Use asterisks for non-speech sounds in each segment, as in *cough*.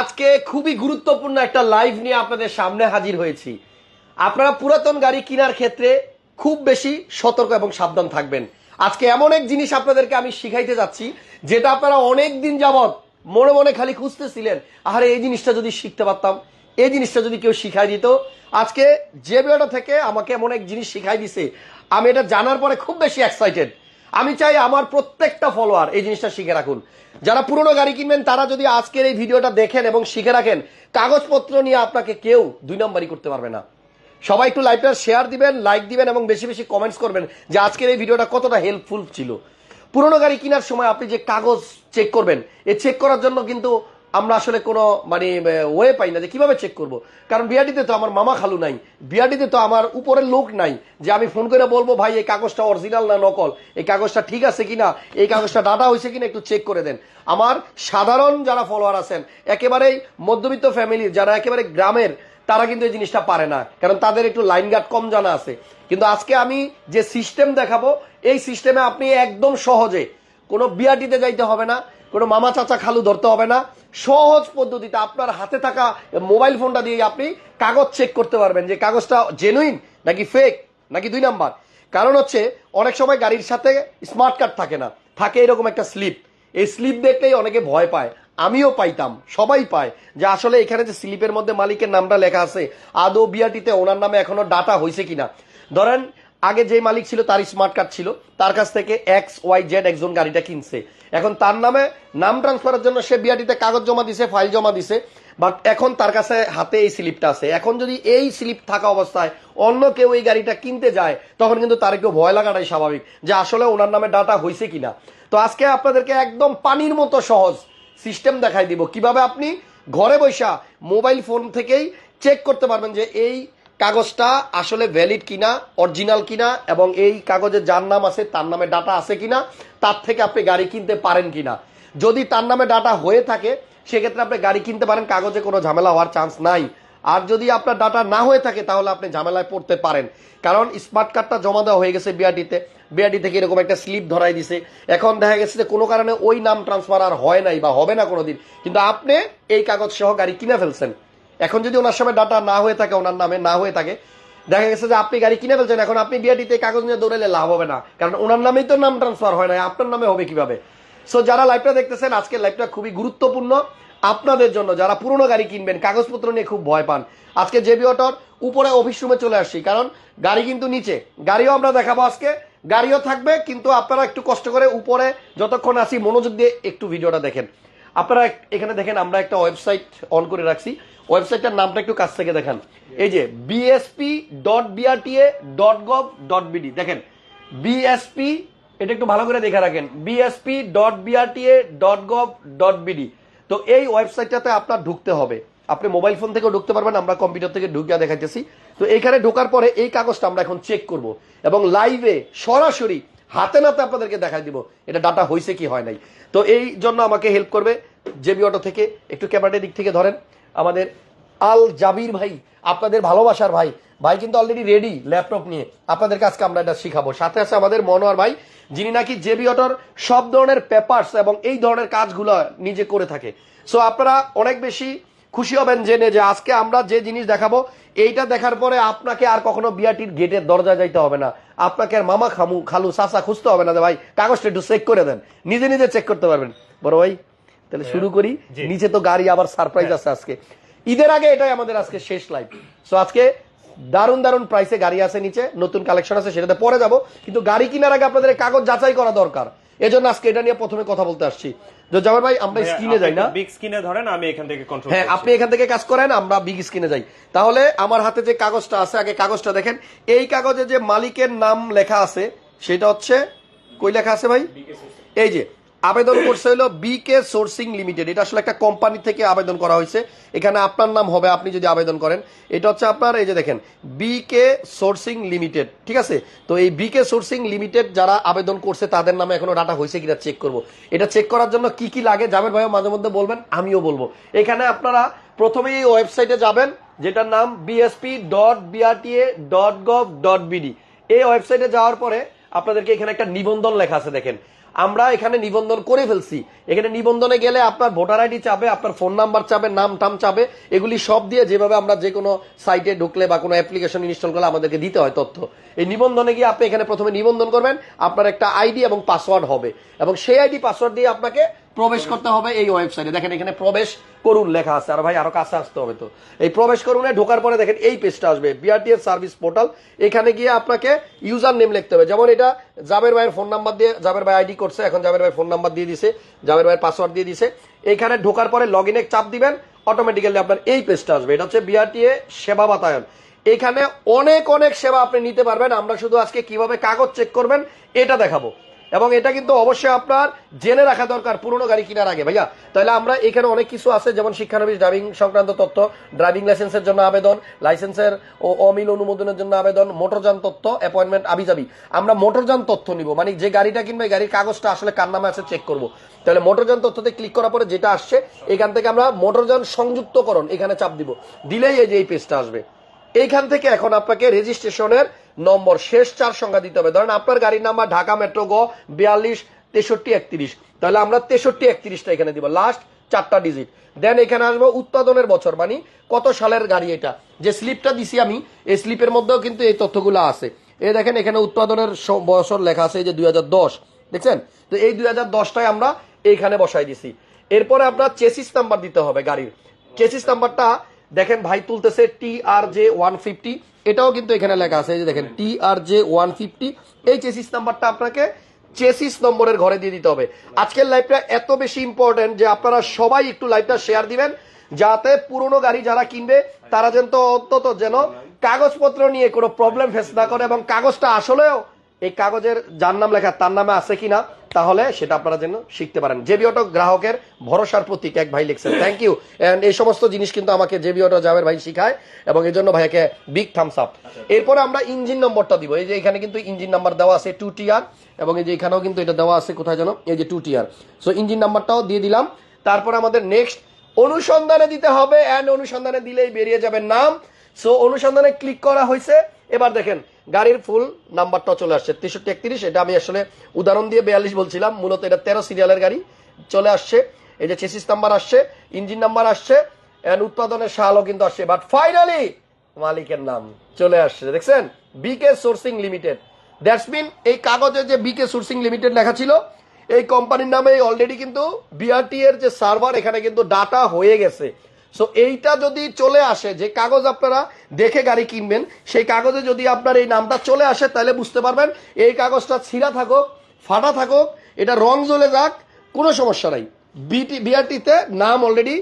আজকে খুবই গুরুত্বপূর্ণ একটা লাইভ নিয়ে আপনাদের সামনে হাজির হয়েছি। আপনারা পুরাতন গাড়ি কেনার ক্ষেত্রে খুব বেশি সতর্ক এবং সাবধান থাকবেন। আজকে এমন এক জিনিস আপনাদেরকে আমি শিখাইতে যাচ্ছি, যেটা আপনারা অনেক দিন যাবৎ মনে মনে খালি খুঁজতেছিলেন, আরে এই জিনিসটা যদি শিখতে পারতাম, এই জিনিসটা যদি কেউ শিখাই দিত। আজকে যে ভিডিওটা থেকে আমাকে এমন এক জিনিস শিখাই দিছে, আমি এটা জানার পরে খুব বেশি এক্সাইটেড আমি চাই আমার প্রত্যেকটা ফলোয়ার এই জিনিসটা শিখে রাখুন। যারা পুরনো গাড়ি কিনবেন, তারা যদি আজকের এই ভিডিওটা দেখেন এবং শিখে রাখেন, কাগজপত্র নিয়ে আপনাকে কেউ দুই নম্বরই করতে পারবে না। সবাই একটু লাইভটা শেয়ার দিবেন লাইক দিবেন এবং বেশি বেশি কমেন্টস করবেন যে আজকের এই ভিডিওটা কতটা হেল্পফুল ছিল। পুরনো গাড়ি কেনার সময় আপনি যে কাগজ চেক করবেন এ চেক করার জন্য কিন্তু আমরা আসলে কোনো মানে ওয়ে পাই না যে কীভাবে চেক করব। কারণ বিআরটিতে তো আমার মামা খালু নাই। বিআরটিতে তো আমার উপরের লোক নাই যে আমি ফোন করে বলব, ভাই, এই কাগজটা অরিজিনাল না নকল? এই কাগজটা ঠিক আছে কিনা? এই কাগজটা ডাটা হয়েছে কিনা একটু চেক করে দেন। আমার সাধারণ যারা ফলোয়ার আছেন, একেবারেই মধ্যবিত্ত ফ্যামিলির যারা একেবারে গ্রামের, তারা কিন্তু এই জিনিসটা পারে না। কারণ তাদের একটু লাইন গার্ড কম জানা আছে। কিন্তু আজকে আমি যে সিস্টেম দেখাবো, এই সিস্টেমে আপনি একদম সহজে কোনো বিআরটিতে যাইতে হবে না। কোনো মামা চাচা খালু ধরতে হবে না। সহজ পদ্ধতিতে আপনার হাতে থাকা মোবাইল ফোনটা দিয়ে আপনি কাগজ চেক করতে পারবেন যে কাগজটা জেনুইন নাকি ফেক নাকি দুই নাম্বার। কারণ হচ্ছে, অনেক সময় গাড়ির সাথে স্মার্ট কার্ড থাকে না। থাকে এরকম একটা স্লিপ এই স্লিপ দেখলেই অনেকে ভয় পায়। আমিও পাইতাম, সবাই পায় যে আসলে এখানে যে স্লিপের মধ্যে মালিকের নামটা লেখা আছে, আদৌ বিআরটিতে ওনার নামে এখনও ডাটা হয়েছে কিনা। ধরেন আগে যে মালিক ছিল তার স্মার্ট কার্ড ছিল। তার কাছ থেকে এক্স ওয়াই জেড একজন গাড়িটা কিনছে। এখন তার নামে নাম ট্রান্সফারের জন্য সে বিআরটিতে কাগজ জমা দিছে ফাইল জমা দিছে। বাট এখন তার কাছে হাতে এই স্লিপটা আছে। এখন যদি এই স্লিপ থাকা অবস্থায় অন্য কেউ এই গাড়িটা কিনতে যায়, তখন কিন্তু তার একটু ভয় লাগাটাই স্বাভাবিক যে আসলে ওনার নামে ডাটা হয়েছে কিনা। তো আজকে আপনাদেরকে একদম পানির মতো সহজ সিস্টেম দেখাই দিব। কীভাবে আপনি ঘরে বৈশা মোবাইল ফোন থেকেই চেক করতে পারবেন যে এই কাগজটা আসলে ভ্যালিড কিনা অরিজিনাল কিনা, এবং এই কাগজে যার নাম আছে, তার নামে ডাটা আছে কিনা, তার থেকে আপনি গাড়ি কিনতে পারেন কিনা। যদি তার নামে ডাটা হয়ে থাকে, সেক্ষেত্রে আপনি গাড়ি কিনতে পারেন, কাগজে কোনো ঝামেলা হওয়ার চান্স নাই। আর যদি আপনার ডাটা না হয়ে থাকে, তাহলে আপনি ঝামেলায় পড়তে পারেন। কারণ স্মার্ট কার্ডটা জমা দেওয়া হয়ে গেছে বিআরটিতে বিআরটি থেকে এরকম একটা স্লিপ ধরাই দিছে। এখন দেখা গেছে যে কোনো কারণে ওই নাম ট্রান্সফার আর হয় নাই বা হবে না কোনোদিন। কিন্তু আপনি এই কাগজ সহ গাড়ি কিনে ফেলছেন। এখন যদি ওনার সময় ডাটা না হয়ে থাকে, ওনার নামে না হয়ে থাকে, দেখা গেছে যে আপনি গাড়ি কিনে ফেলছেন, এখন আপনি বিআরটিতে কাগজ নিয়ে দৌড়ালে লাভ হবে না। কারণ ওনার নামেই তো নাম ট্রান্সফার হয় না আপনার নামে হবে কীভাবে? সো যারা লাইভটা দেখতেছেন, আজকের লাইভটা খুবই গুরুত্বপূর্ণ। আপনাদের জন্য, যারা পুরনো গাড়ি কিনবেন, কাগজপত্র নিয়ে খুব ভয় পান। আজকে জেবি অটোর উপরে অফিস রুমে চলে আসছি, কারণ গাড়ি কিন্তু নিচে। গাড়িও আমরা দেখাবো আজকে, গাড়িও থাকবে, কিন্তু আপনারা একটু কষ্ট করে উপরে যতক্ষণ আসি মনোযোগ দিয়ে একটু ভিডিওটা দেখেন। আপনারা এখানে দেখেন, আমরা একটা ওয়েবসাইট অন করে রাখছি। ওয়েবসাইটটার নামটা একটু কাছ থেকে দেখেন। এই যে BSP dot BRTA dot gov dot BD দেখেন বিএসপি এটা একটু ভালো করে দেখে রাখেন BSP dot BRTA dot gov dot BD তো এই ওয়েবসাইটটাতে আপনার ঢুকতে হবে। আপনি মোবাইল ফোন থেকেও ঢুকতে পারবেন, আমরা কম্পিউটার থেকে ঢুকিয়ে দেখাইতেছি। তো এখানে ঢোকার পরে এই কাগজটা আমরা এখন চেক করব। এবং লাইভে সরাসরি হাতে নাতে আপনাদেরকে দেখাই দিব, এটা ডাটা হয়েছে কি হয় নাই। তো এই জন্য আমাকে হেল্প করবে জেবি অটো থেকে। একটু ক্যামেরার দিক থেকে ধরেন। আমাদের আল জাবির ভাই, আপনাদের ভালোবাসার ভাই। ভাই কিন্তু অলরেডি রেডি ল্যাপটপ নিয়ে। আপনাদের কাছকে আমরা এটা শিখাবো। সাথে আছে আমাদের মনোয়ার ভাই, যিনি নাকি জেবি অটোর সব ধরনের পেপারস এবং এই ধরনের কাজগুলো নিজে করে থাকে। সো আপনারা অনেক বেশি খুশি হবেন জেনে যে আজকে আমরা যে জিনিস দেখাবো, এইটা দেখার পরে আপনাকে আর কখনো বিআরটির গেটের দরজা যাইতে হবে না। আপনাকে আর মামা খামু, খালু সাসা খুঁজতে হবে না ভাই, কাগজটা একটু চেক করে দেন। নিজে নিজে চেক করতে পারবেন। বড় ভাই তাহলে শুরু করি। নিচে তো গাড়ি আবার সারপ্রাইজ আছে আজকে। ঈদের আগে এটাই আমাদের আজকে শেষ লাইভ সো আজকে দারুণ দারুণ প্রাইসে গাড়ি আছে নিচে নতুন কালেকশন আছে সেটাতে পরে যাব। কিন্তু গাড়ি কেনার আগে আপনাদের কাগজ যাচাই করা দরকার। এজন্য আজকে এটা নিয়ে প্রথমে কথা বলতে আসছি। তো জামার ভাই আমরা স্ক্রিনে যাই না? বিগ স্ক্রিনে ধরেন আমি এখান থেকে কন্ট্রোল হ্যাঁ আপনি এখান থেকে কাজ করেন আমরা বিগ স্ক্রিনে যাই। তাহলে আমার হাতে যে কাগজটা আছে আগে কাগজটা দেখেন। এই কাগজে যে মালিকের নাম লেখা আছে সেটা হচ্ছে কই লেখা আছে ভাই? এই যে আবেদন করছে হলো বিকে সোর্সিং লিমিটেড এটা আসলে একটা কোম্পানি থেকে আবেদন করা হয়েছে। এখানে আপনার নাম হবে, আপনি যদি আবেদন করেন। এটা হচ্ছে আপনার, এই যে দেখেন বিকে সোর্সিং লিমিটেড ঠিক আছে? তো এই বিকে সোর্সিং লিমিটেড যারা আবেদন করছে, তাদের নামে এখনও ডাটা হয়েছে কিনা চেক করব। এটা চেক করার জন্য কি কি লাগে? জাবের ভাইও মাঝে মধ্যে বলবেন, আমিও বলব। এখানে আপনারা প্রথমে এই ওয়েবসাইটে যাবেন, যেটার নাম BSP dot BRTA dot gov dot BD এই ওয়েবসাইটে যাওয়ার পরে আপনাদেরকে এখানে একটা নিবন্ধন লেখা আছে, দেখেন। আমরা এখানে নিবন্ধন করে ফেলছি। এখানে নিবন্ধনে গেলে আপনার ভোটার আইডি চাবে, আপনার ফোন নাম্বার চাবে, নাম টাম চাবে, এগুলি সব দিয়ে যেভাবে আমরা যে কোনো সাইটে ঢুকলে বা কোনো অ্যাপ্লিকেশন ইনস্টল করলে আমাদেরকে দিতে হয় তথ্য। এই নিবন্ধনে গিয়ে আপনি এখানে প্রথমে নিবন্ধন করবেন, আপনার একটা আইডি এবং পাসওয়ার্ড হবে। এবং সেই আইডি, পাসওয়ার্ড দিয়ে আপনাকে প্রবেশ করতে হবে এই ওয়েবসাইটে। দেখেন, এখানে প্রবেশ করুন লেখা আছে। আর ভাই, আরও কাছে আসতে হবে তো। এই প্রবেশ করুনে ঢোকার পরে দেখেন এই পেজটা আসবে। বিআরটিএফ সার্ভিস পোর্টাল এখানে গিয়ে আপনাকে ইউজার নেম লিখতে হবে। যেমন এটা জাবের ভাইয়ের ফোন নাম্বার দিয়ে, জাবের ভাই আইডি করছে। এখন জাবের ভাই ফোন নাম্বার দিয়ে দিছে। জাবের ভাইয়ের পাসওয়ার্ড দিয়ে দিছে। এখানে ঢোকার পরে লগ ইনে চাপ দিবেন। অটোমেটিক্যালি আপনার এই পেজটা আসবে। এটা হচ্ছে বিআরটিএ সেবা বাতায়ন। এখানে অনেক অনেক সেবা আপনি নিতে পারবেন। আমরা শুধু আজকে কীভাবে কাগজ চেক করবেন, এটা দেখাবো। এবং এটা কিন্তু অবশ্যই আপনার জেনে রাখা দরকার, পুরনো গাড়ি কেনার আগে। ভাইয়া, তাহলে আমরা এখানে অনেক কিছু আছে, যেমন শিক্ষানবিশ ড্রাইভিং সংক্রান্ত তথ্য ড্রাইভিং লাইসেন্সের জন্য আবেদন লাইসেন্সের ও অমিল অনুমোদনের জন্য আবেদন মোটরযান তথ্য অ্যাপয়েন্টমেন্ট আবিজাবি। আমরা মোটরযান তথ্য নিব মানে যে গাড়িটা কিনবে, গাড়ির কাগজটা আসলে কার নামে আছে চেক করব। তাহলে মোটরযান তথ্যতে ক্লিক করার পরে যেটা আসছে, এখান থেকে আমরা মোটরযান সংযুক্তকরণ, এখানে চাপ দিব। দিলেই এই যে এই পেজটা আসবে। এইখান থেকে এখন আপনাকে রেজিস্ট্রেশনের নম্বর শেষ চার সংখ্যা দিতে হবে। ধরেন আপনার গাড়ির নাম্বার ঢাকা মেট্রো গ বিয়াল্লিশ, তেষট্টি, একত্রিশ। তাহলে আমরা তেষট্টি, একত্রিশটা এখানে দিব। লাস্ট চারটা ডিজিট দেন এখানে আসব উৎপাদনের বছর। মানে কত সালের গাড়ি এটা? যে স্লিপটা দিছি আমি, এই স্লিপের মধ্যেও কিন্তু এই তথ্যগুলো আছে। এই দেখেন এখানে উৎপাদনের বছর লেখা আছে যে দুই হাজার দশ। দেখছেন? তো এই দুই হাজার দশটায় আমরা এইখানে বসাই দিছি। এরপরে আপনার চেসিস নাম্বার দিতে হবে গাড়ির। চেসিস নাম্বারটা দেখেন ভাই তুলতেছে T R J one fifty. এটাও কিন্তু এখানে লেখা আছে যে দেখেন, T R J one fifty. এই চেসিস নাম্বারটা আপনাকে চেসিস নম্বরের ঘরে দিয়ে দিতে হবে। আজকের লাইভটা এত বেশি ইম্পর্টেন্ট যে আপনারা সবাই একটু লাইভটা শেয়ার দিবেন, যাতে পুরনো গাড়ি যারা কিনবে, তারা যেন তো অন্তত যেন কাগজপত্র নিয়ে কোনো প্রবলেম ফেস না করে এবং কাগজটা আসলেও এই কাগজের যার নাম লেখা, তার নামে আছে কিনা তাহলে সেটা আপনারা যেন শিখতে পারেন। জেবি অটো গ্রাহকের ভরসার প্রতীক, এক ভাই লিখছেন থ্যাংক ইউ এন্ড এই সমস্ত জিনিস কিন্তু আমাকে জেবি অটো যাবের ভাই শিখায় এবং এই জন্য ভাইকে বিগ থামস আপ এরপরে আমরা ইঞ্জিন নম্বরটা দিব। এই যে এখানে কিন্তু ইঞ্জিন নাম্বার দেওয়া আছে টু টিআর এবং এই যে এখানেও কিন্তু এটা দেওয়া আছে, কোথায় যেন? এই যে টু টিআর সো ইঞ্জিন নাম্বারটাও দিয়ে দিলাম। তারপর আমাদের নেক্সট অনুসন্ধানে দিতে হবে অ্যান্ড অনুসন্ধানে দিলেই বেরিয়ে যাবে নাম। সো অনুসন্ধানে ক্লিক করা হয়েছে। এবার দেখেন গাড়ির ফুল নাম্বারটা চলে আসছে, তেষট্টি একত্রিশ। এটা আমি আসলে উদাহরণ দিয়ে বিয়াল্লিশ বলছিলাম, মূলত এটা তেরো সিরিয়ালের গাড়ি চলে আসছে। এই যে চেসিস নাম্বার আসছে ইঞ্জিন নাম্বার আসছে অ্যান্ড উৎপাদনের সালও কিন্তু আসছে। বাট ফাইনালি মালিকের নাম চলে আসছে, দেখছেন? BK sourcing limited that's mean এই কাগজে যে বিকে সোর্সিং লিমিটেড লেখা ছিল, এই কোম্পানির নামে অলরেডি কিন্তু বিআরটি এর যে সার্ভার এখানে কিন্তু ডাটা হয়ে গেছে। সো এইটা যদি চলে আসে যে কাগজ আপনারা দেখে গাড়ি কিনবেন সেই কাগজে যদি আপনার এই নামটা চলে আসে তাহলে বুঝতে পারবেন এই কাগজটা ছিঁড়া থাকুক ফাটা থাকুক এটা রং জ্বলে যাক কোনো সমস্যা নাই। বিটি বিআরটিতে নাম অলরেডি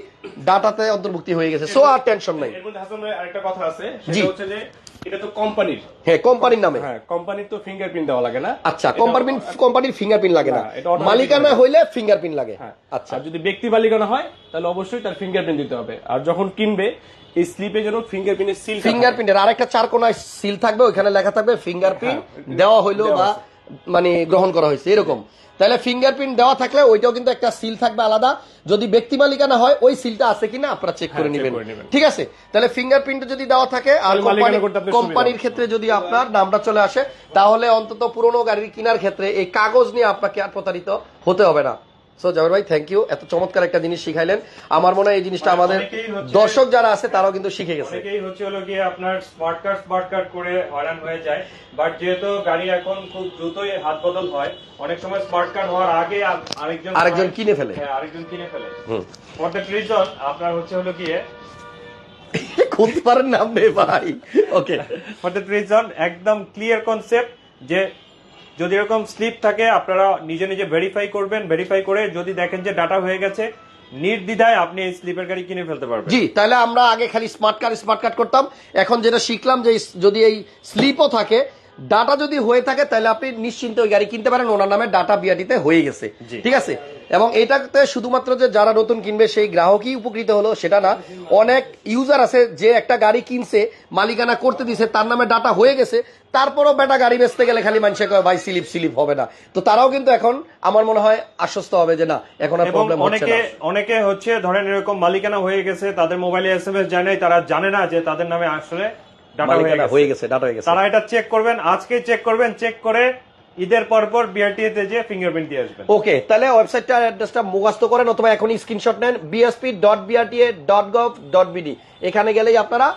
ডাটাতে অন্তর্ভুক্তি হয়ে গেছে। সো আর টেনশন নাই। এর মধ্যে হাসান ভাই আরেকটা কথা আছে সেটা হচ্ছে যে এটা তো কোম্পানির। হ্যাঁ কোম্পানির নামে। হ্যাঁ কোম্পানির তো ফিঙ্গারপ্রিন্ট দেওয়া লাগে না। আচ্ছা কোম্পানির কোম্পানির ফিঙ্গারপ্রিন্ট লাগে না। হ্যাঁ, মালিকানা হইলে ফিঙ্গারপ্রিন্ট লাগে। আচ্ছা। আর যদি ব্যক্তি মালিকানা হয় তাহলে অবশ্যই তার ফিঙ্গারপ্রিন্ট দিতে হবে। আর যখন কিনবে এই স্লিপে যেন ফিঙ্গারপ্রিন্টের সিল ফিঙ্গারপ্রিন্টের আরেকটা চার কোনায় সিল থাকবে ওখানে লেখা থাকবে ফিঙ্গারপ্রিন্ট দেওয়া হইল বা মানে গ্রহণ করা হয়েছে এরকম। তাহলে ফিঙ্গারপ্রিন্ট দেওয়া থাকলে ওইটাও কিন্তু একটা সিল থাকবে আলাদা। যদি ব্যক্তি মালিকানা হয় ওই সিলটা আছে কিনা আপনারা চেক করে হ্যাঁ, নেবেন। ঠিক আছে? তাহলে ফিঙ্গারপ্রিন্ট যদি দেওয়া থাকে আর কোম্পানির ক্ষেত্রে যদি আপনার নামটা চলে আসে তাহলে অন্তত পুরনো গাড়ির কেনার ক্ষেত্রে এই কাগজ নিয়ে আপনাকে আর প্রতারিত হতে হবে না। সো জামির ভাই থ্যাংক ইউ এত চমৎকার একটা জিনিস শিখাইলেন। আমার মনে হয় এই জিনিসটা আমাদের দর্শক যারা আছে তারাও কিন্তু শিখে গেছে। অনেকেই হচ্ছে হলো গিয়ে আপনার স্মার্ট কার্ড স্মার্ট কার্ড করে হয়রান হয়ে যায়। বাট যেহেতু গাড়ি এখন খুব দ্রুতই হাত বদল হয় অনেক সময় স্মার্ট কার্ড হওয়ার আগে আরেকজন আরেকজন কিনে ফেলে। হ্যাঁ আরেকজন কিনে ফেলে। হুম। ফর দ্যাট রিজন আপনার হচ্ছে হলো গিয়ে *laughs* খুলতে পারেন নাম নেই ভাই। ওকে ফর দ্যাট রিজন একদম ক্লিয়ার কনসেপ্ট যে যদি এরকম স্লিপ থাকে আপনারা নিজে নিজে ভেরিফাই করবেন ভেরিফাই করে যদি দেখেন যে ডাটা হয়ে গেছে নির্দ্বিধায় আপনি এই স্লিপের গাড়ি কিনে ফেলতে পারবেন। জি তাহলে আমরা আগে খালি স্মার্ট কার্ড স্মার্ট কার্ড করতাম। এখন যেটা শিখলাম যে যদি এই স্লিপও থাকে ডাটা যদি হয়ে থাকে তাহলে আপনি নিশ্চিন্তে ওই গাড়ি কিনতে পারেন। ওনার নামে ডাটা বিআরটিতে হয়ে গেছে। ঠিক আছে? এবং এটাতে শুধুমাত্র যে যারা নতুন কিনবে সেই গ্রাহকই উপকৃত হলো সেটা না। অনেক ইউজার আছে যে একটা গাড়ি কিনছে মালিকানা করতে দিছে তার নামে ডাটা হয়ে গেছে তারপরও বেটা গাড়ি বেচতে গেলে খালি মানুষে কয় ভাই স্লিপ স্লিপ হবে না। তো তারাও কিন্তু এখন আমার মনে হয় আশ্বস্ত হবে যে না এখন আর প্রবলেম হচ্ছে অনেকে না। অনেকে হচ্ছে ধরেন এরকম মালিকানা হয়ে গেছে তাদের মোবাইলে এসএমএস এম যায় নাই তারা জানে না যে তাদের নামে আসলে ডাটা হয়ে গেছে। ডাটা হয়ে গেছে। তারা এটা চেক করবেন আজকে চেক করবেন চেক করে ঈদের পর পর বিআরটিএ তে যে ফিঙ্গারপ্রিন্ট দিয়ে আসবেন। ওকে তাহলে ওয়েবসাইটটা অ্যাড্রেসটা মুখস্থ করেন অথবা এখনই স্ক্রিনশট নেন BSP dot BRTA dot gov dot BD এখানে গেলেই আপনারা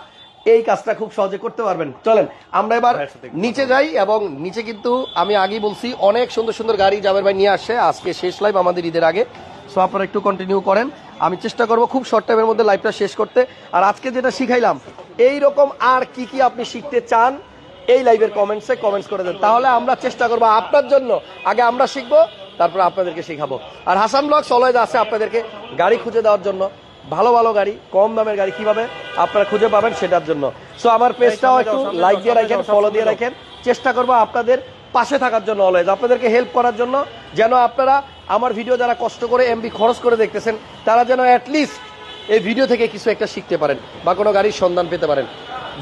এই কাজটা খুব সহজে করতে পারবেন। চলেন আমরা এবার একটু নিচে যাই এবং নিচে কিন্তু আমি আগেই বলছি অনেক সুন্দর সুন্দর গাড়ি জাবের ভাই নিয়ে আসছে আজকে শেষ লাইভ আমাদের ঈদের আগে। সো আপনারা একটু কন্টিনিউ করেন। আমি চেষ্টা করব খুব শর্ট টাইমের মধ্যে লাইভটা শেষ করতে। আর আজকে যেটা শিখাইলাম এই রকম আর কি কি আপনি শিখতে চান এই লাইভের কমেন্টসে কমেন্টস করে দেন। তাহলে আমরা চেষ্টা করব আপনার জন্য। আগে আমরা শিখব তারপর আপনাদেরকে শিখাবো। আর হাসান ব্লগ অলওয়েজ আছে আপনাদেরকে গাড়ি খুঁজে দেওয়ার জন্য। ভালো ভালো গাড়ি কম দামের গাড়ি কীভাবে আপনারা খুঁজে পাবেন সেটার জন্য। সো আমার পেজটাও একটু লাইক দিয়ে রাখেন ফলো দিয়ে রাখেন। চেষ্টা করব আপনাদের পাশে থাকার জন্য অলওয়েজ আপনাদেরকে হেল্প করার জন্য যেন আপনারা আমার ভিডিও যারা কষ্ট করে এমবি খরচ করে দেখতেছেন তারা যেন অ্যাটলিস্ট এই ভিডিও থেকে কিছু একটা শিখতে পারেন বা কোনো গাড়ির সন্ধান পেতে পারেন।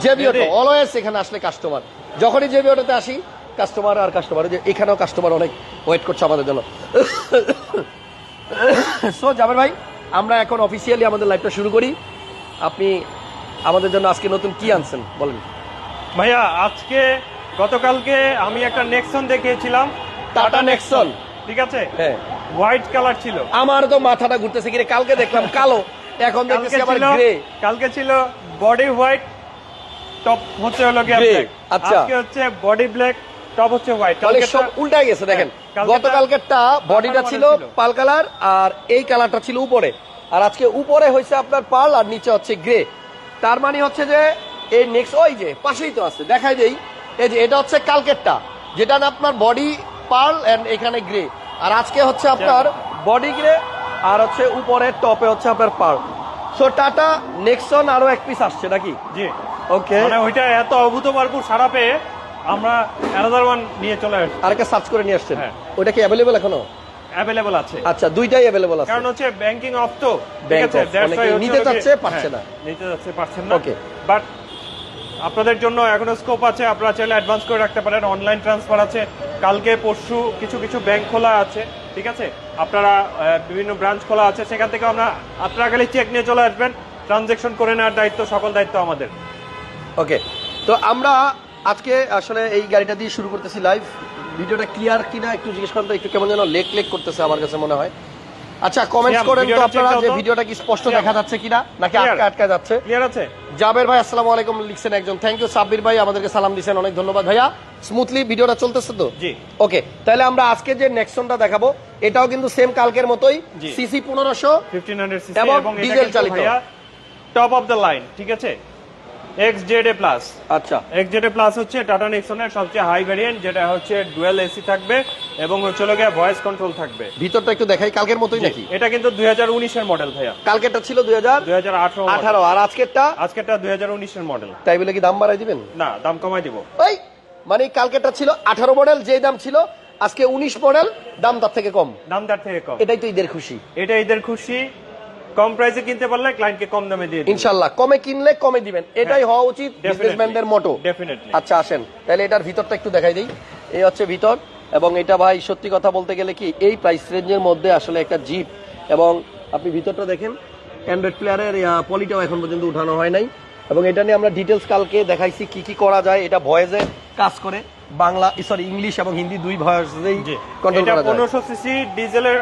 JB auto Ready? অলওয়েজ এখানে আসলে কাস্টমার যখনই জেবি অটোতে আসি কাস্টমার আর কাস্টমার যে এখানেও কাস্টমার অনেক ওয়েট করছে আমাদের জন্য। সো জাবের ভাই আমরা এখন অফিসিয়ালি আমাদের লাইভটা শুরু করি। আপনি আমাদের জন্য আজকে নতুন কি আনছেন বলেন। ভাইয়া আজকে গতকালকে আমি একটা নেক্সন দেখিয়েছিলাম। টাটা নেক্সন ঠিক আছে? হ্যাঁ। হোয়াইট কালার ছিল। আমার তো মাথাটা ঘুরতেছে কি রে, কালকে দেখলাম কালো এখন দেখতেছি আবার গ্রে কালকে ছিল বডি হোয়াইট টপ হচ্ছে হলো ব্ল্যাক আচ্ছা। আজকে হচ্ছে বডি ব্ল্যাক টপ হচ্ছে হোয়াইট তাহলে সব উল্টাই গেছে দেখেন। হ্যাঁ, গতকালকেরটা বডিটা ছিল পাল কালার আর এই কালারটা ছিল উপরে। আর আজকে উপরে হয়েছে আপনার পাল আর নিচে হচ্ছে গ্রে তার মানে হচ্ছে যে এই নেক্সট ওই যে পাশেই তো আছে দেখাই দেই। এই যে এটা হচ্ছে কালকেরটা যেটা না আপনার বডি পার্ল এন্ড এখানে গ্রে আর আজকে হচ্ছে আপনার বডি গ্রে আর হচ্ছে উপরে টপে হচ্ছে আপনার পার্ল সো টাটা নেক্সন আরও এক পিস আসছে নাকি? জি। ওকে মানে ওইটা এত অভূতপূর্ব সারা পেয়ে আমরা অ্যানাদার ওয়ান নিয়ে চলে আসছি। আরেকটা সার্চ করে নিয়ে আসছেন? হ্যাঁ। ওটা কি অ্যাভেলেবল এখনও? অ্যাভেলেবল আছে। আচ্ছা দুইটাই অ্যাভেলেবল আছে। কারণ হচ্ছে ব্যাংকিং অফ তো নিতে চাচ্ছে, পারছে হ্যাঁ, না। নিতে পারছেন না। Okay. বাট আপনাদের জন্য এখনও স্কোপ আছে আপনারা চাইলে অ্যাডভান্স করে রাখতে পারেন অনলাইন ট্রান্সফার আছে কালকে পরশু কিছু কিছু ব্যাংক খোলা আছে ঠিক আছে? আপনারা বিভিন্ন ব্রাঞ্চ খোলা আছে সেখান থেকে আমরা আপনারা খালি চেক নিয়ে চলে আসবেন। ট্রানজেকশন করে নেওয়ার দায়িত্ব সকল দায়িত্ব আমাদের। ওকে তো আমরা আজকে আসলে এই গাড়িটা দিয়ে শুরু করতেছি লাইভ ভিডিওটা ক্লিয়ার কিনা একটু জিজ্ঞেস করেন তো একটু কেমন যেন লেক লেক করতেছে আমার কাছে মনে হয়। আচ্ছা কমেন্টস করেন তো আপনারা যে ভিডিওটা কি স্পষ্ট দেখা যাচ্ছে কিনা? নাকি. আটকা আটকা যাচ্ছে? ক্লিয়ার আছে? জাবের ভাই আসসালামু আলাইকুম লিখছেন একজন। থ্যাংক ইউ সাব্বির ভাই আমাদেরকে সালাম দিয়েছেন অনেক ধন্যবাদ ভাইয়া। স্মুথলি ভিডিওটা চলতেছে তো? জি। ওকে তাহলে আমরা আজকে যে নেক্সনটা দেখাবো এটাও কিন্তু সেম কালকের মতোই। সিসি পনেরোশো ফিফটিন হান্ড্রেড সিসি এবং কিন্তু চালিত। টপ অফ দ্য লাইন ঠিক আছে? এ প্লাস আচ্ছা। এ প্লাস হচ্ছে টাটা নেক্সনের সবচেয়ে হাই ভ্যারিয়েন্ট যেটা হচ্ছে ডুয়েল এসি থাকবে এবং হচ্ছে গিয়ে ভয়েস কন্ট্রোল থাকবে। ভিতরটা একটু দেখাই কালকের মতোই নাকি? এটা কিন্তু দুই হাজার উনিশের মডেল ভাইয়া। কালকেরটা ছিল দুই হাজার দুই হাজার আঠারো আঠারো আর আজকেরটা? আজকেরটা দুই হাজার উনিশের মডেল তাই বলে কি দাম বাড়াই দিবেন? না দাম কমাই দিব। ওই মানে কালকেরটা ছিল আঠারো মডেল যে দাম ছিল আজকে উনিশ মডেল দাম তার থেকে কম। দাম তার থেকে কম। এটাই তো ঈদের খুশি। এটা ঈদের খুশি। কম প্রাইসে কিনতে পারলে ক্লায়েন্টকে কম দামে দিয়ে দিন ইনশাল্লাহ কমে কিনলে কমে দিবেন। এটাই হওয়া উচিত বিজনেসম্যানদের মোটো ডেফিনেটলি আচ্ছা আসেন। তাহলে এটার ভিতরটা একটু দেখাই দিই। এই হচ্ছে ভিতর এবং এটা ভাই সত্যি কথা বলতে গেলে কি এই প্রাইস রেঞ্জের মধ্যে আসলে একটা জিপ এবং আপনি ভিতরটা দেখেন অ্যান্ড্রয়েড প্লেয়ারের পলিটাও এখন পর্যন্ত উঠানো হয় নাই। এবং এটা নিয়ে আমরা ডিটেলস কালকে দেখাইছি কি কি করা যায় এটা ভয়েসে কাজ করে। বাংলা সরি ইংলিশ এবং হিন্দি দুই ভয়েসেই কন্ট্রোল করা যায়। পনেরোশো সিসি ডিজেলের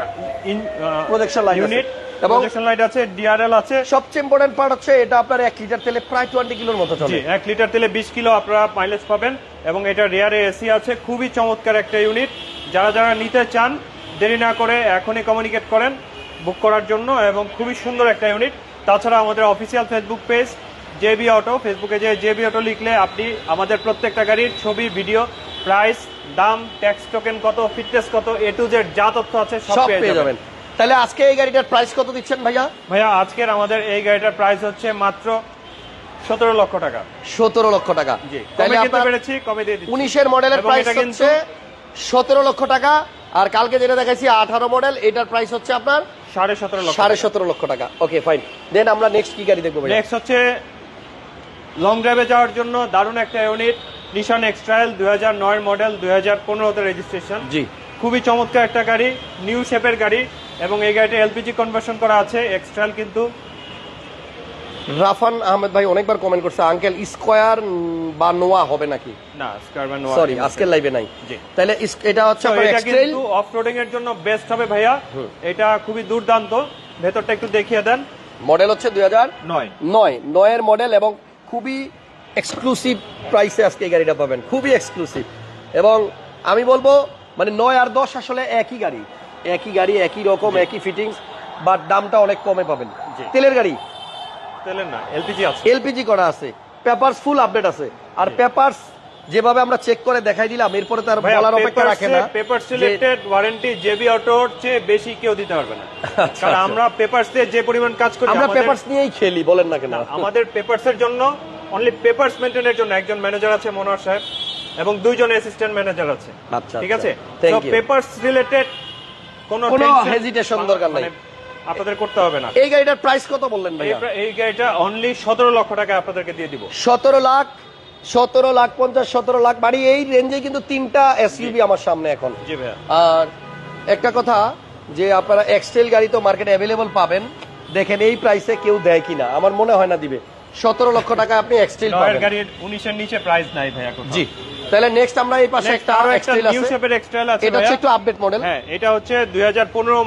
Projection light ইউনিট এবং- প্রজেকশন লাইট আছে ডিআরএল আছে। সবচেয়ে ইম্পর্টেন্ট পার্ট হচ্ছে এটা আপনার এক লিটার তেলে প্রায় টোয়েন্টি কিলোর মতো জি চলে এক লিটার তেলে বিশ কিলো আপনারা মাইলেজ পাবেন এবং এটা রেয়ারে এসি আছে খুবই চমৎকার একটা ইউনিট যারা যারা নিতে চান দেরি না করে এখনই কমিউনিকেট করেন বুক করার জন্য এবং খুবই সুন্দর একটা ইউনিট তাছাড়া আমাদের official Facebook page JB auto ফেসবুকে যে জেবি অটো লিখলে আপনি আমাদের প্রত্যেকটা গাড়ির ছবি ভিডিও প্রাইস দাম ট্যাক্স টোকেন কত ফিটনেস কত এ টু জেড যা তথ্য আছে সব পেয়ে যাবেন। তাহলে আজকে এই গাড়িটার প্রাইস কত দিচ্ছেন ভাইয়া? ভাইয়া আজকের আমাদের এই গাড়িটার প্রাইস হচ্ছে মাত্র সতেরো লক্ষ টাকা। সতেরো লক্ষ টাকা। তাহলে পেরেছি কমে দিয়ে উনিশের মডেলের প্রাইস হচ্ছে সতেরো লক্ষ টাকা। আর কালকে যেটা দেখাইছি আঠারো মডেল এটার প্রাইস হচ্ছে আপনার সাড়ে সতেরো লক্ষ সাড়ে সতেরো লক্ষ টাকা। ওকে ফাইন দেন আমরা নেক্সট কি গাড়ি দেখব ভাইয়া? নেক্সট হচ্ছে লং ড্রাইভে যাওয়ার জন্য দারুণ একটা ইউনিট নিশান এক্সট্রাইল দুই হাজার নয় মডেল দুই হাজার পনেরোতে রেজিস্ট্রেশন জি। খুবই চমৎকার একটা গাড়ি নিউ শেপের গাড়ি এবং এই গাড়িটা এলপিজি কনভার্সন করা আছে এক্সট্রাইল কিন্তু। রাফান আহমেদ ভাই অনেকবার কমেন্ট করছে আঙ্কেল স্কোয়ার বা নোয়া হবে নাকি? না স্কারম্যান সরি আজকের লাইভে নাই। তাহলে এটা হচ্ছে আপনার এক্সট্রেল অফ রোডিং এর জন্য বেস্ট হবে ভাইয়া। এটা খুবই দুর্দান্ত। ভেতরটা একটু দেখিয়ে দেন। মডেল হচ্ছে দুই হাজার নয়। নয়। নয়ের মডেল এবং খুবই এক্সক্লুসিভ প্রাইসে আজকে এই গাড়িটা পাবেন। খুবই এক্সক্লুসিভ এবং আমি বলব মানে নয় আর দশ আসলে একই গাড়ি। একই গাড়ি একই রকম একই ফিটিংস বাট দামটা অনেক কমে পাবেন। তেলের গাড়ি? তেলের না এলপিজি আছে। এলপিজি করা আছে। পেপারস ফুল আপডেট আছে। আর পেপারস যেভাবে আমরা চেক করে দেখাই দিলাম এরপরে তার বলার অপেক্ষা রাখে না পেপার সিলেক্টেড ওয়ারেন্টি জেবি অটোর চেয়ে বেশি কেউ দিতে পারবে না। আচ্ছা, কারণ আচ্ছা। আমরা পেপারস দিয়ে যে পরিমাণ কাজ করি আমরা পেপারস নিয়েই খেলি বলেন না কেন। আমাদের পেপারস এর জন্য অনলি পেপারস মেনটেনের জন্য একজন ম্যানেজার আছে মনোহর সাহেব। এবং দুইজন অ্যাসিস্ট্যান্ট ম্যানেজার আছে। আচ্ছা, ঠিক আচ্ছা। আছে? তো পেপারস রিলেটেড কোনো মানে- দরকার নাই। মানে আপনাদের করতে হবে না। এই গাড়িটার প্রাইস কত বললেন ভাইয়া? এই- গাড়িটা অনলি সতেরো লক্ষ টাকা আপনাদেরকে দিয়ে দিব। সতেরো লাখ সতেরো লাখ পঞ্চাশ সতেরো লাখ বাড়ি এই রেঞ্জে কিন্তু তিনটা এসইউবি আমার সামনে এখন। আর একটা কথা যে আপনারা এক্সটেল গাড়ি তো মার্কেটে অ্যাভেলেবল পাবেন দেখেন এই প্রাইসে কেউ দেয় কিনা আমার মনে হয় না দিবে। সতেরো লক্ষ টাকা আপনি এক্সটেল পাবেন। গাড়ির উনিশের নিচে প্রাইস নাই ভাইয়া। জি। তাহলে নেক্সট আমরা এই পাশে একটা আরও একটা এক্সটেল নিউ শেপের এক্সট্রাল আছে এটা হচ্ছে। একটু আপডেট মডেল হ্যাঁ এটা হচ্ছে দুই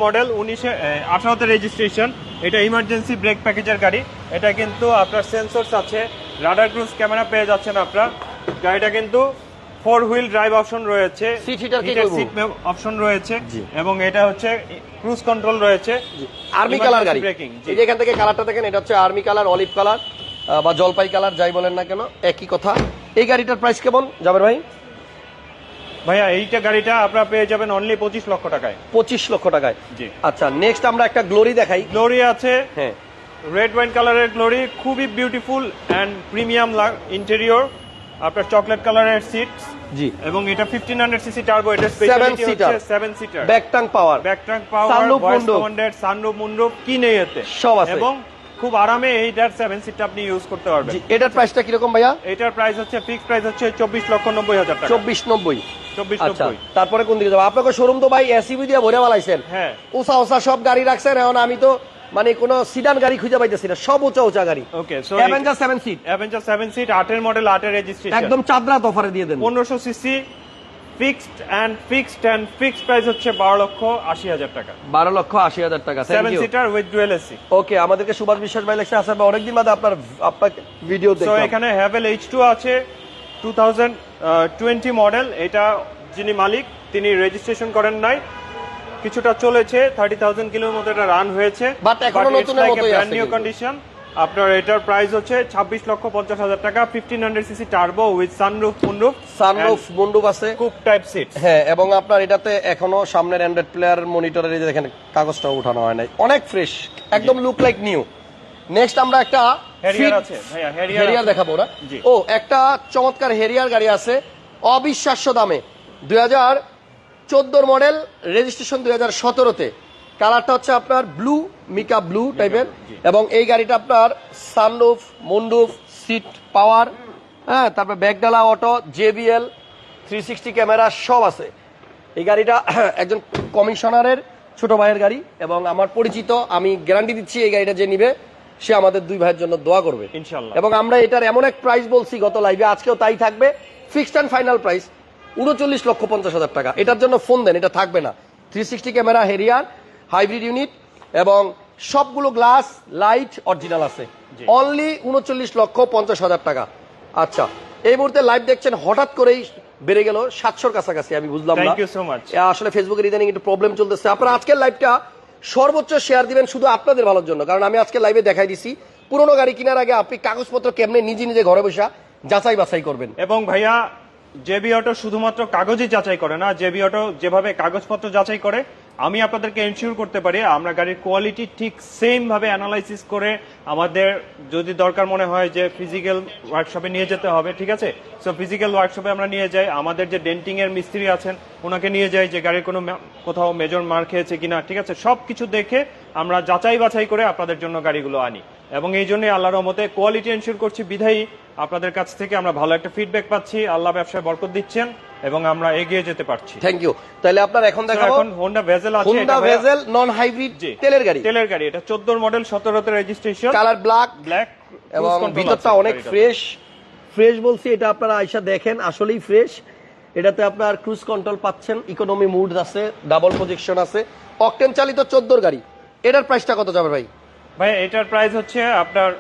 মডেল উনিশে আঠারোতে রেজিস্ট্রেশন এটা ইমার্জেন্সি ব্রেক প্যাকেজের গাড়ি। এটা কিন্তু আপনার সেন্সরস আছে রাডার ক্রুজ ক্যামেরা পেয়ে যাচ্ছেন আপনার। গাড়িটা কিন্তু ফোর হুইল ড্রাইভ অপশন রয়েছে? সিট অপশন রয়েছে। এবং এটা হচ্ছে ক্রুজ কন্ট্রোল রয়েছে। আর্মি কালার গাড়ি। এই যে এখান থেকে কালারটা দেখেন এটা হচ্ছে আর্মি কালার অলিভ কালার বা জলপাই কালার যাই বলেন না কেন একই কথা। এই গাড়িটার প্রাইস কেমন যাবেন ভাই? ভাইয়া এইটা গাড়িটা আপনারা পেয়ে যাবেন অনলি পঁচিশ লক্ষ টাকায়। পঁচিশ লক্ষ টাকায়। জি। আচ্ছা নেক্সট আমরা একটা গ্লোরি দেখাই। গ্লোরি আছে। হ্যাঁ। রেড ওয়াইন কালারের গ্লোরি খুবই বিউটিফুল অ্যান্ড প্রিমিয়াম ইন্টেরিয়র আপনার চকলেট কালারের সিট জি। এবং এটা ফিফটিন হান্ড্রেড সিসি টার্বো এটা স্পেশালিটি হচ্ছে seven seater back trunk power back trunk power moonroof। Commanded sunroof moonroof কি নেই এতে। সব আছে। এবং খুব আরামে এইটার সেভেন সিটটা আপনি ইউজ করতে পারবেন। এটার প্রাইসটা কীরকম ভাইয়া? এটার প্রাইস হচ্ছে ফিক্স প্রাইস হচ্ছে চব্বিশ লক্ষ নব্বই হাজার টাকা। চব্বিশ নব্বই। আচ্ছা তারপরে কোন দিকে যাব? আপনাকে শোরুম তো ভাই এসিবি দিয়ে ভরে বালাইছেন হ্যাঁ। উষা সব গাড়ি রাখছেন এখন আমি তো মানে কোন সিডান গাড়ি খুঁজে পাইতেছি না সব উঁচা উঁচা গাড়ি। Okay so Avenger seven seat Avenger seven seat আটের মডেল আটের রেজিস্ট্রেশন একদম চাঁদরাত অফারে দিয়ে দেন। পনেরোশো CC fixed and fixed and fixed price হচ্ছে বারো লক্ষ আশি হাজার টাকা। বারো লক্ষ আশি হাজার টাকা seven seater with dual AC okay আমাদেরকে সুভাষ বিশ্বাস ভাই লেখছে আসলে অনেকদিন বাদে আপনার আপনার ভিডিও সো এখানে হ্যাভেল এইচ টু আছে টু থাউজেন্ড টোয়েন্টি মডেল এটা যিনি মালিক তিনি রেজিস্ট্রেশন করেন নাই। কিছুটা চলেছে থার্টি থাউজেন্ড কিলোর মতো এটা রান হয়েছে। But এখনও নিউ কন্ডিশন আপনার এটার প্রাইস হচ্ছে ছাব্বিশ লক্ষ পঞ্চাশ হাজার টাকা fifteen hundred CC turbo with sunroof moonroof sunroof মুন্ডুপ আছে। কুপ টাইপ সিট হ্যাঁ এবং আপনার এটাতে এখনও সামনের অ্যান্ড্রয়েড প্লেয়ার মনিটরের এই যে দেখেন কাগজটা উঠানো হয় নাই। অনেক ফ্রেশ একদম লুক লাইক নিউ নেক্সট আমরা একটা হেরিয়ার। দেখাবো না। ও একটা চমৎকার হেরিয়ার গাড়ি আছে অবিশ্বাস্য দামে। দুই হাজার চোদ্দোর মডেল রেজিস্ট্রেশন দুই হাজার সতেরোতে। কালারটা হচ্ছে আপনার ব্লু মিকা ব্লু টাইপের। এবং এই গাড়িটা আপনার সানরুফ মন্ডুফ সিট পাওয়ার হ্যাঁ তারপর ব্যাগডালা auto JBL three sixty camera সব আছে। এই গাড়িটা *clears throat* একজন কমিশনারের ছোট ভাইয়ের গাড়ি এবং আমার পরিচিত আমি গ্যারান্টি দিচ্ছি এই গাড়িটা যে নিবে সে আমাদের দুই ভাইয়ের জন্য দোয়া করবে। ইনশাল্লাহ এবং আমরা এটার এমন এক প্রাইস বলছি গত লাইভে আজকেও তাই থাকবে। ফিক্সড অ্যান্ড ফাইনাল প্রাইস উনচল্লিশ লক্ষ পঞ্চাশ হাজার টাকা। এটার জন্য ফোন দেন এটা থাকবে না। Three sixty camera Harrier hybrid unit এবং সবগুলো গ্লাস লাইট অরিজিনাল আছে। অনলি উনচল্লিশ লক্ষ পঞ্চাশ হাজার টাকা। আচ্ছা এই মুহূর্তে লাইভ দেখছেন হঠাৎ করেই বেড়ে গেল সাতশোর কাছাকাছি আমি বুঝলাম না। আসলে ফেসবুকের ইদানিং একটু প্রবলেম চলতেছে। আপনারা আজকের লাইভটা সর্বোচ্চ শেয়ার দিবেন শুধু আপনাদের ভালোর জন্য কারণ আমি আজকে লাইভে দেখাই দিছি পুরোনো গাড়ি কেনার আগে আপনি কাগজপত্র কেমনে নিজে নিজে ঘরে বসে যাচাই বাছাই করবেন। এবং ভাইয়া জেবি অটো শুধুমাত্র কাগজই যাচাই করে না জেবি অটো যেভাবে কাগজপত্র যাচাই করে আমি আপনাদেরকে এনশিওর করতে পারি, আমরা গাড়ির কোয়ালিটি ঠিক সেম ভাবে অ্যানালাইসিস করে আমাদের যদি দরকার মনে হয় যে ফিজিক্যাল ওয়ার্কশপে নিয়ে যেতে হবে, ঠিক আছে? সো ফিজিক্যাল ওয়ার্কশপে আমরা নিয়ে যাই, আমাদের যে ডেন্টিং এর মিস্ত্রি আছেন, ওনাকে নিয়ে যাই যে গাড়ির কোনো কোথাও মেজর মার খেয়েছে কিনা, ঠিক আছে? সব কিছু দেখে আমরা যাচাই বাছাই করে আপনাদের জন্য গাড়িগুলো আনি। এবং এই জন্য আল্লাহর রহমতে কোয়ালিটি এনশিওর করছি বিধায়ী। আপনাদের কাছ থেকে আমরা ভালো একটা ফিডব্যাক পাচ্ছি। আল্লাহ ব্যবসায় বরকত দিচ্ছেন। এবং আমরা এগিয়ে যেতে পারছি। থ্যাংক ইউ তাহলে আপনার এখন তো দেখাবো। এখন হোন্ডা ভেজেল আছে হোন্ডা ভেজেল নন হাইব্রিড। তেলের গাড়ি। তেলের গাড়ি এটা 14 model 17 registration colour black black এবং ভিতরটা অনেক ফ্রেশ ফ্রেশ বলছি এটা আপনারা আইসা দেখেন আসলেই ফ্রেশ এটাতে আপনার ক্রুজ কন্ট্রোল পাচ্ছেন ইকোনমি মুড আছে ডাবল প্রজেকশন আছে। অকটেন চালিত চোদ্দোর গাড়ি। এটার প্রাইসটা কত যাবে ভাই? ভাই এটার প্রাইস হচ্ছে আপনার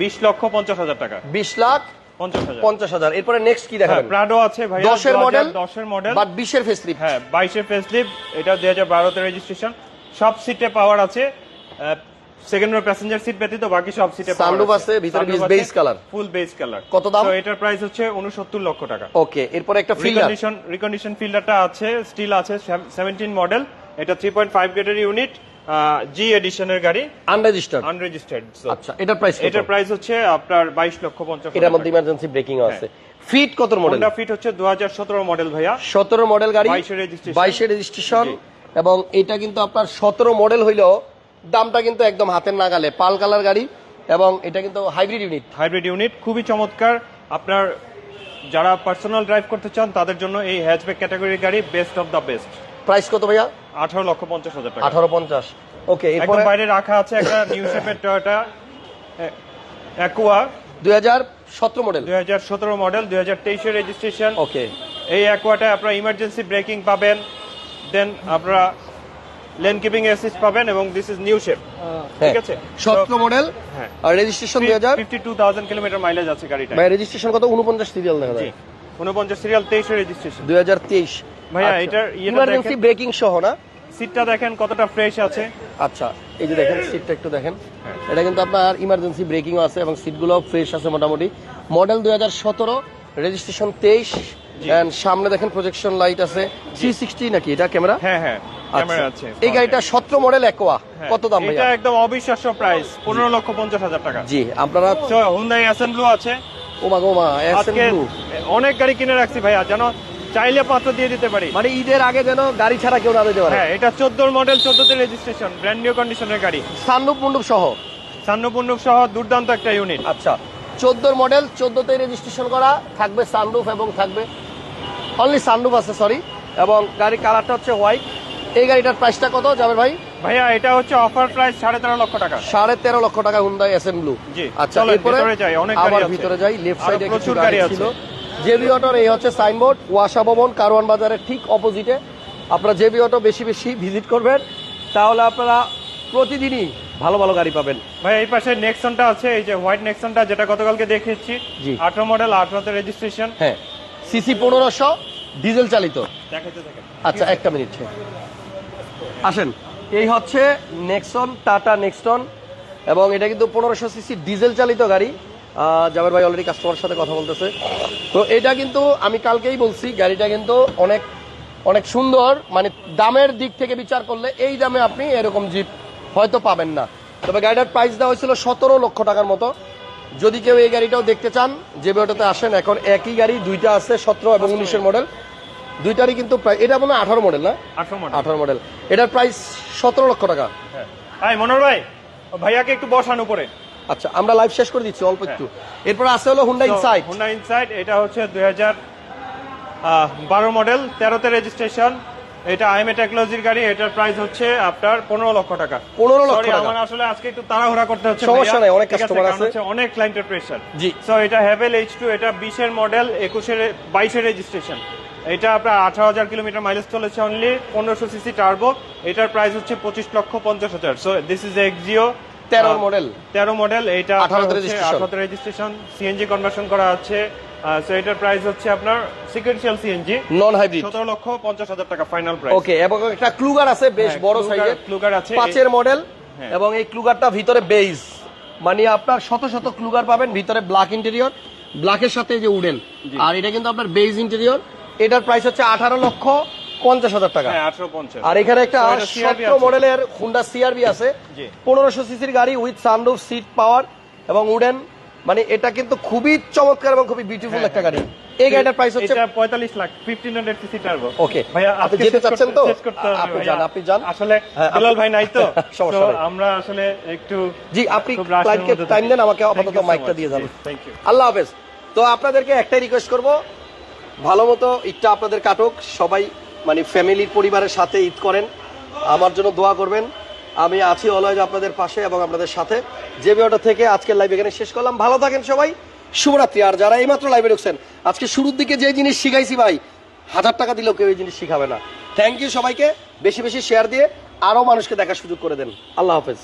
বিশ লক্ষ পঞ্চাশ হাজার টাকা। বিশ লাখ পঞ্চাশ হাজার। এরপরে নেক্সট কি হ্যাঁ দেখাবেন প্রাডো আছে ভাই দশের মডেল দশের মডেল বাট বিশের ফেসলিপ হ্যাঁ বাইশের ফেসলিপ এটা দুই হাজার বারোতে রেজিস্ট্রেশন সব সিটে পাওয়ার আছে। সেকেন্ড রো প্যাসেঞ্জার সিট ব্যতীত বাকি সব সিটে Sunroof আছে, ভিতরে base color। Full base colour কত দাম? তো এটার প্রাইস হচ্ছে উনসত্তর লক্ষ টাকা। ওকে এরপরে একটা ফিল্ডার রিকন্ডিশন রিকন্ডিশন ফিল্ডারটা আছে স্টিল আছে সেভেন্টিন মডেল এটা থ্রি পয়েন্ট ফাইভ গ্রেডের ইউনিট জি এডিশনের গাড়ি আনরেজিস্টার্ড আনরেজিস্টার্ড আচ্ছা এটার প্রাইস এটার প্রাইস হচ্ছে আপনার বাইশ লক্ষ পঞ্চাশ এটার মধ্যে ইমার্জেন্সি ব্রেকিং আছে। ফিট কত মডেল হোন্ডা ফিট হচ্ছে দু হাজার সতেরো মডেল ভাইয়া। সতেরো মডেল গাড়ি 22 এর registration। বাইশের রেজিস্ট্রেশন এবং এটা কিন্তু আপনার সতেরো মডেল হইলেও দামটা কিন্তু একদম হাতের নাগালে পাল কালার গাড়ি এবং এটা কিন্তু হাইব্রিড ইউনিট হাইব্রিড ইউনিট খুবই চমৎকার। আপনার যারা পার্সোনাল ড্রাইভ করতে চান তাদের জন্য এই হ্যাচব্যাক ক্যাটাগরির গাড়ি best of the best price কত ভাইয়া? আঠারো লক্ষ পঞ্চাশ হাজার টাকা। আঠারো পঞ্চাশ। ওকে একদম এরপরে বাইরে রাখা আছে একটা নিউ শেপের টয়োটা অ্যাকুয়া হাজার সতেরো মডেল দুই হাজার সতেরো মডেল দুই হাজার তেইশের রেজিস্ট্রেশন ওকে এই অ্যাকোয়াটায় আপনারা ইমার্জেন্সি ব্রেকিং পাবেন দেন আপনারা লেন কিপিং অ্যাসিস্ট পাবেন এবং দিস ইজ নিউ শেপ ঠিক আছে? সতেরো মডেল হ্যাঁ। আর রেজিস্ট্রেশন দুই হাজার fifty two thousand kilometre mileage আছে গাড়িটা ভাই রেজিস্ট্রেশন কত? উনপঞ্চাশ সিরিয়াল দেখা যায়। উনপঞ্চাশ সিরিয়াল তেইশের রেজিস্ট্রেশন দুই হাজার তেইশ। ভাইয়া, এটার ইমার্জেন্সি ব্রেকিং সহ না? সিটটা দেখেন কতটা ফ্রেশ আছে। আচ্ছা এই যে দেখেন সিটটা একটু দেখেন। এটা কিন্তু আপনার ইমার্জেন্সি আছে এবং সিটগুলো ফ্রেশ আছে মোটামুটি। মডেল দুই হাজার সতেরো রেজিস্ট্রেশন তেইশ এন্ড সামনে দেখেন প্রজেকশন লাইট আছে। থ্রি সিক্সটি নাকি এটা ক্যামেরা হ্যাঁ হ্যাঁ আচ্ছা। এই গাড়িটা সতেরো মডেল একোয়া হ্যাঁ, কত দাম এটা ভাইয়া একদম অবিশ্বাস্য প্রাইস পনেরো লক্ষ পঞ্চাশ হাজার টাকা। জি আপনারা হুন্দাই অ্যাসেম্বলু আছে। ওমা গোমা অনেক গাড়ি কিনে রাখছি ভাইয়া যেন চাইলে পাত্র দিয়ে দিতে পারি। মানে ঈদের আগে যেন গাড়ি ছাড়া কেউ না দিতে পারে। হ্যাঁ এটা চোদ্দোর মডেল চোদ্দতে রেজিস্ট্রেশন ব্র্যান্ড নিউ কন্ডিশনের গাড়ি। সান্নুপ মুন্ডুপ সহ? সান্নপুন্নুক সহ দুর্দান্ত একটা ইউনিট আচ্ছা চোদ্দোর মডেল চোদ্দোতে রেজিস্ট্রেশন করা থাকবে সানরুফ এবং থাকবে অনলি সানরুফ আছে সরি এবং গাড়ির কালারটা হচ্ছে হোয়াইট এই গাড়িটার প্রাইসটা কত যাবে ভাই? ভাইয়া এটা হচ্ছে অফার প্রাইস সাড়ে তেরো লক্ষ টাকা। সাড়ে তেরো লক্ষ টাকা হুন্দাই এস এম ব্লু জি, আচ্ছা এরপরে যাই, অনেক আবার ভিতরে যাই লেফট সাইডে কিছু প্রচুর গাড়ি ছিল আছে। জেবি অটোর এই হচ্ছে সাইনবোর্ড ওয়াসা ভবন কারওয়ান বাজারের ঠিক অপোজিটে। আপনারা জেবি অটো বেশি বেশি ভিজিট করবেন। তাহলে আপনারা প্রতিদিনই ভালো ভালো গাড়ি পাবেন। ভাই এই পাশে নেক্সনটা আছে এই যে হোয়াইট নেক্সনটা যেটা গতকালকে দেখিয়েছি। জি। আঠারো মডেল আঠারোতে রেজিস্ট্রেশন হ্যাঁ। সিসি পনেরোশো ডিজেল চালিত। আচ্ছা একটা মিনিট। আসেন। এই হচ্ছে নেক্সন টাটা নেক্সটন এবং এটা কিন্তু পনেরোশো সিসি ডিজেল চালিত গাড়ি। জাবের ভাই অলরেডি কাস্টমারের সাথে কথা বলতেছে। তো এটা কিন্তু আমি কালকেই বলছি গাড়িটা কিন্তু অনেক অনেক সুন্দর মানে দামের দিক থেকে বিচার করলে এই দামে আপনি এরকম জিপ হয়তো পাবেন না। তবে গাড়িটার প্রাইস দেওয়া হয়েছিল সতেরো লক্ষ টাকার মতো। যদি কেউ এই গাড়িটাও দেখতে চান যে অটোতে আসেন এখন একই গাড়ি দুইটা আছে সতেরো এবং উনিশের মডেল দুইটারই কিন্তু এটা মনে হয় আঠারো মডেল না? আঠারো মডেল এটার প্রাইস সতেরো লক্ষ টাকা। হ্যাঁ। ভাই মনোর ভাই ভাইয়াকে একটু বসান উপরে। আচ্ছা আমরা লাইভ শেষ করে দিচ্ছি অল্প একটু। এরপর আছে হলো হুন্ডা ইনসাইড হুন্ডা ইনসাইড এটা হচ্ছে দুই হাজার বারো মডেল তেরোতে রেজিস্ট্রেশন এটা আইএমএ টেকনোলজির গাড়ি এটার প্রাইস হচ্ছে আপনার পনেরো লক্ষ টাকা। 15 লক্ষ টাকা। আমার আসলে আজকে একটু তাড়াহুড়া করতে হচ্ছে সমস্যা নাই, অনেক কারণ আছে। অনেক ক্লায়েন্টের প্রেশার জি। সো এটা হ্যাভেল এইচ টু এটা বিশের মডেল একুশের বাইশের রেজিস্ট্রেশন এটা আপনার আঠারো হাজার কিলোমিটার মাইলেজ চলেছে অনলি পনেরোশো সিসি টার্বো এটার প্রাইস হচ্ছে পঁচিশ লক্ষ পঞ্চাশ হাজার। So this is Axio 13 model. তেরো মডেল এটা 18 তে registration। রেজিস্ট্রেশন সিএনজি কনভার্সন করা আছে। সো এটার প্রাইস হচ্ছে আপনার সিকুয়েন্সিয়াল সিএনজি নন হাইব্রিড সতেরো লক্ষ পঞ্চাশ হাজার টাকা ফাইনাল প্রাইস ওকে এবং একটা ক্লুগার আছে বেশ হ্যাঁ, বড় সাইজের Kluger আছে। পাঁচের মডেল হ্যাঁ। এবং এই ক্লুগারটা ভিতরে বেজ মানে আপনার শত শত ক্লুগার পাবেন ভিতরে ব্ল্যাক ইন্টেরিয়র ব্ল্যাকের সাথে যে উডেন। আর এটা কিন্তু আপনার বেজ ইন্টেরিয়র এটার প্রাইস হচ্ছে আঠারো লক্ষ পঞ্চাশ হাজার টাকা। হ্যাঁ আর এখানে একটা। মডেলের হুন্ডা সিআরবি আছে। পনেরোশো সিসির গাড়ি উইথ সানরুফ সিট পাওয়ার এবং উডেন মানে এটা কিন্তু খুবই চমৎকার এবং খুবই বিউটিফুল একটা গাড়ি। এই গাড়িটার প্রাইস হচ্ছে এটা 45 লাখ 1500 সিসি টার্বো. ভাইয়া আপনি যেতে চাচ্ছেন তো? আপনি যান, আপনি যান। আসলে হ্যাঁ, দুলাল ভাই নাই তো। *laughs* সমস্যা আমরা আসলে একটু জি আপনি ক্লায়েন্টকে টাইম দেন আমাকে আপাতত মাইকটা দিয়ে যান thank you. আল্লাহ হাফেজ। তো আপনাদেরকে একটাই রিকোয়েস্ট করব। ভালো মতো ঈদটা আপনাদের কাটুক। সবাই মানে ফ্যামিলির পরিবারের সাথে ঈদ করেন। আমার জন্য দোয়া করবেন। আমি আছি অলওয়েজ আপনাদের পাশে এবং আপনাদের সাথে। যে ভিডিওটা থেকে আজকের লাইভ এখানে শেষ করলাম। ভালো থাকেন সবাই। শুভরাত্রি। আর যারা এইমাত্র লাইভে ঢুকছেন, আজকে শুরুর দিকে যে জিনিস শিখাইছি ভাই, হাজার টাকা দিলেও কেউ এই জিনিস শিখাবে না। থ্যাংক ইউ সবাইকে। বেশি বেশি শেয়ার দিয়ে আরও মানুষকে দেখার সুযোগ করে দেন। আল্লাহ হাফেজ।